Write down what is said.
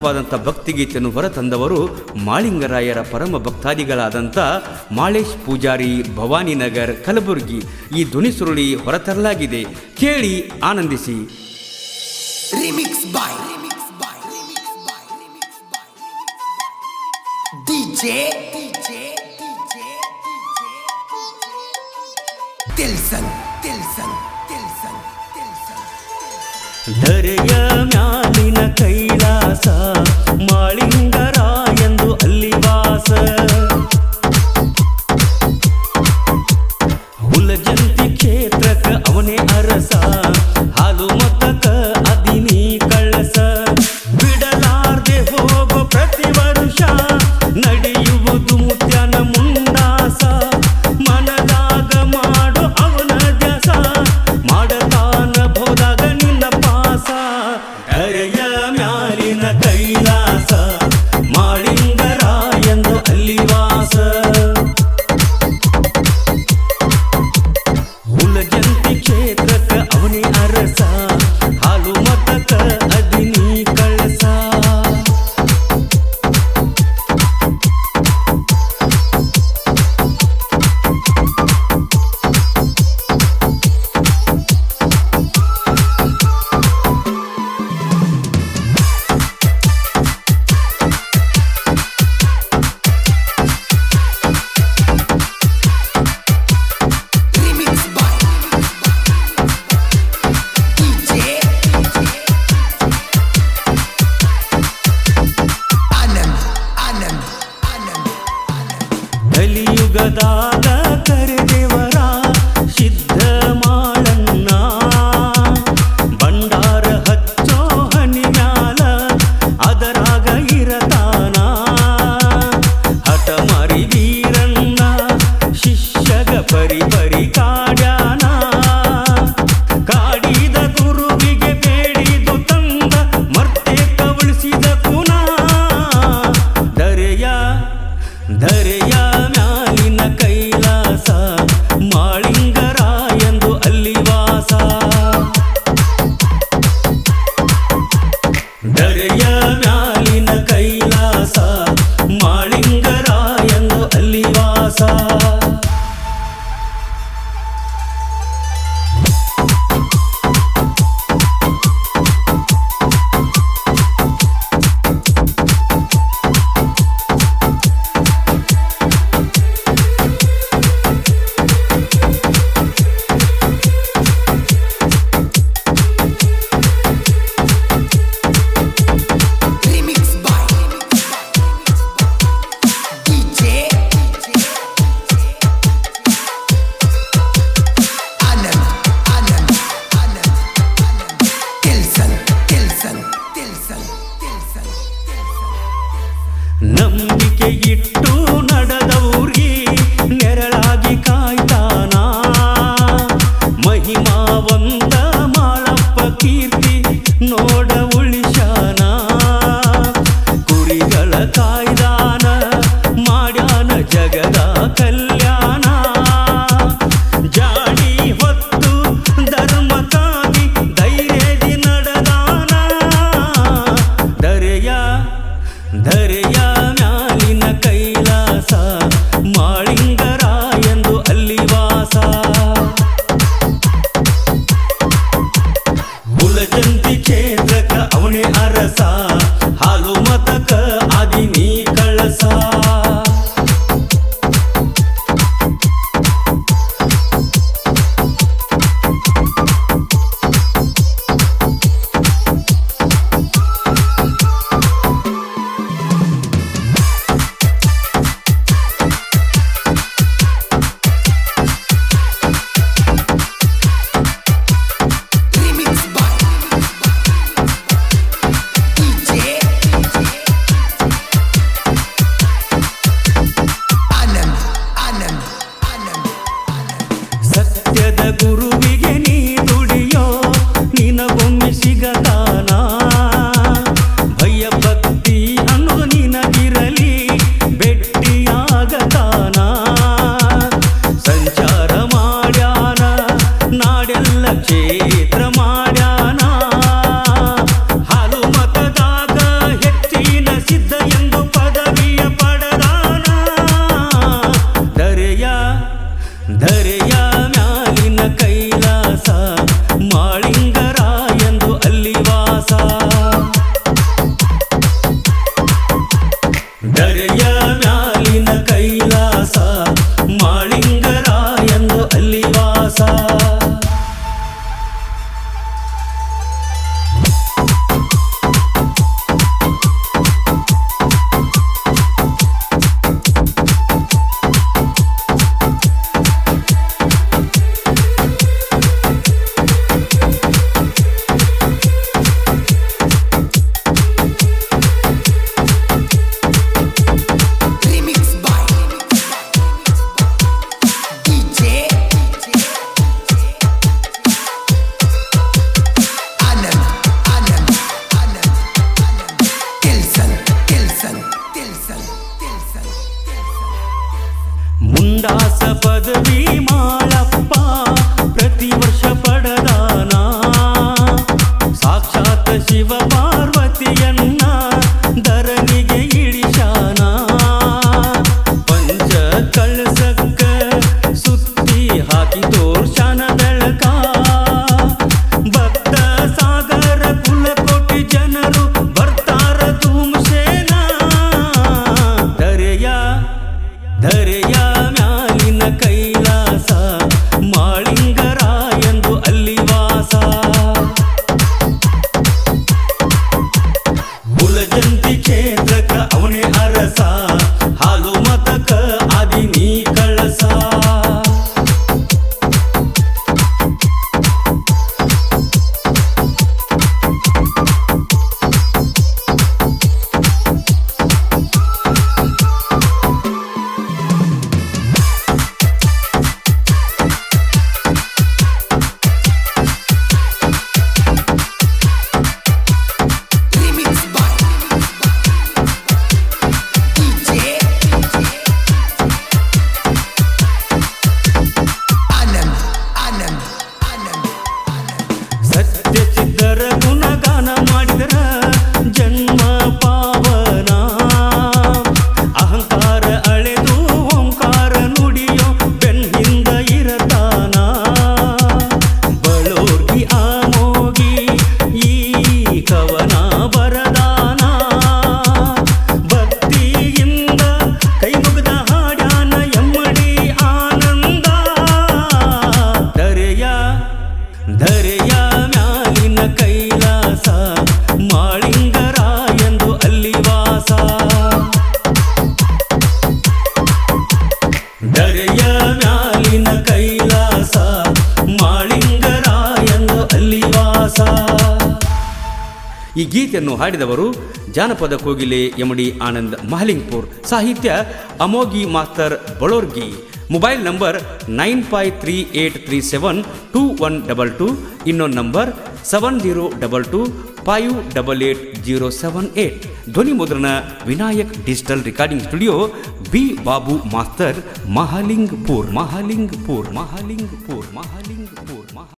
ವಾದಂಥ ಭಕ್ತಿಗೀತೆಯನ್ನು ಹೊರತಂದವರು ಮಾಳಿಂಗರಾಯರ ಪರಮ ಭಕ್ತಾದಿಗಳಾದಂಥ ಮಾಳೇಶ್ ಪೂಜಾರಿ ಭವಾನಿನಗರ್ ಕಲಬುರಗಿ ಈ ಧ್ವನಿ ಸುರುಳಿ ಹೊರತರಲಾಗಿದೆ. ಕೇಳಿ ಆನಂದಿಸಿ. Remix boy remix boy remix boy remix boy DJ DJ DJ DJ Tilson Tilson Tilson Tilson ಧರೆಯ ಮ್ಯಾಲಿನ ಕೈಲ ಮಾಳಿ ನಂಬಿಕೆ ಇಟ್ಟು ನಡೆದವ್ರಿ ನೆರಳಾಗಿ ಕಾಯ್ತಾನ? ಮಾಳಪ್ಪ ಕೀರ್ತಿ ನೋಡ ಉಳಿಶಾನ ಕುರಿಗಳ ಕಾಯ್ದಾನ குருவி பார்வதியன் ಈ ಗೀತೆಯನ್ನು ಹಾಡಿದವರು ಜಾನಪದ ಕೋಗಿಲೆ ಎಮಡಿ ಆನಂದ್ ಮಹಲಿಂಗ್ಪುರ್. ಸಾಹಿತ್ಯ Amogi master Balorgi. Mobile number nine five three eight three seven two one double two. ಇನ್ನೊಂದು number seven zero double two five double eight zero seven eight. ಧ್ವನಿ ಮುದ್ರಣ Vinayak digital recording studio B Babu master Mahalingpur Mahalingpur Mahalingpur Mahalingpur, ಮಹಾ